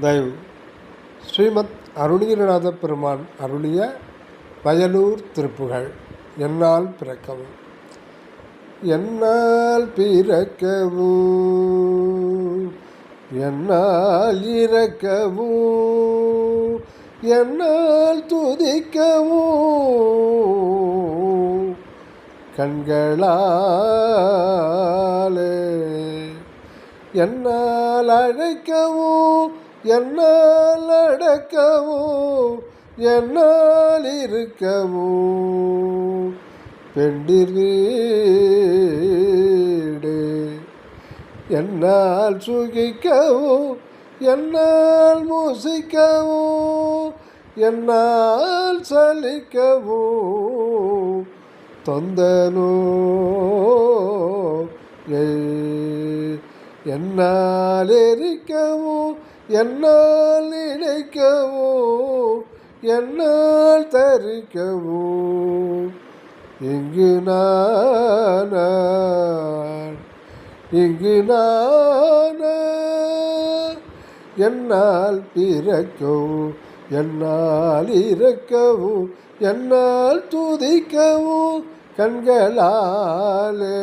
தயவு. ஸ்ரீமத் அருணகிரிநாத பெருமான் அருளிய வயலூர் திருப்புகள். என்னால் பிறக்கவும். என்னால் பிறக்கவும். என்னால் இறக்கவும். என்னால் துதிக்கவும். கண்களாலே என்னால் அழைக்கவும். என்னால் அடக்கவும் என்னால் இருக்கவோ? பெண்டிர் வீடு என்னால் சுகிக்கவோ என்னால் மூசிக்கவும் என்னால் சலிக்கவோ? தொந்தனோ என்னால் எரிக்கவும் என்னால் இணைக்கவோ என்னால் தரிக்கவோ. இங்கு நான் இங்கு நான் என்னால் பிறக்கவோ என்னால் இறக்கவோ என்னால் துதிக்கவோ கண்களாலே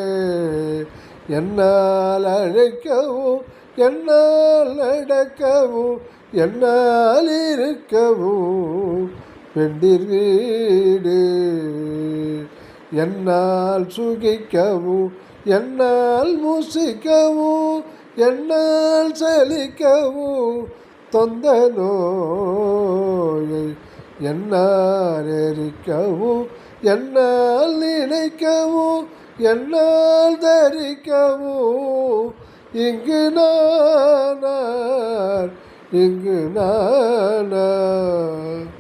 என்னால் அழைக்கவும் என்னால் நடக்கவும் என்னால் இருக்கவும் பெண்டிர் வீடு. என்னால் சுகிக்கவும் என்னால் மூசிக்கவும் என்னால் செழிக்கவும் தொந்த நோயை என்னால் எரிக்கவும் என்னால் நினைக்கவும் என்னால் தரிக்கவும். இங்கு நானார் இங்கு நானார்.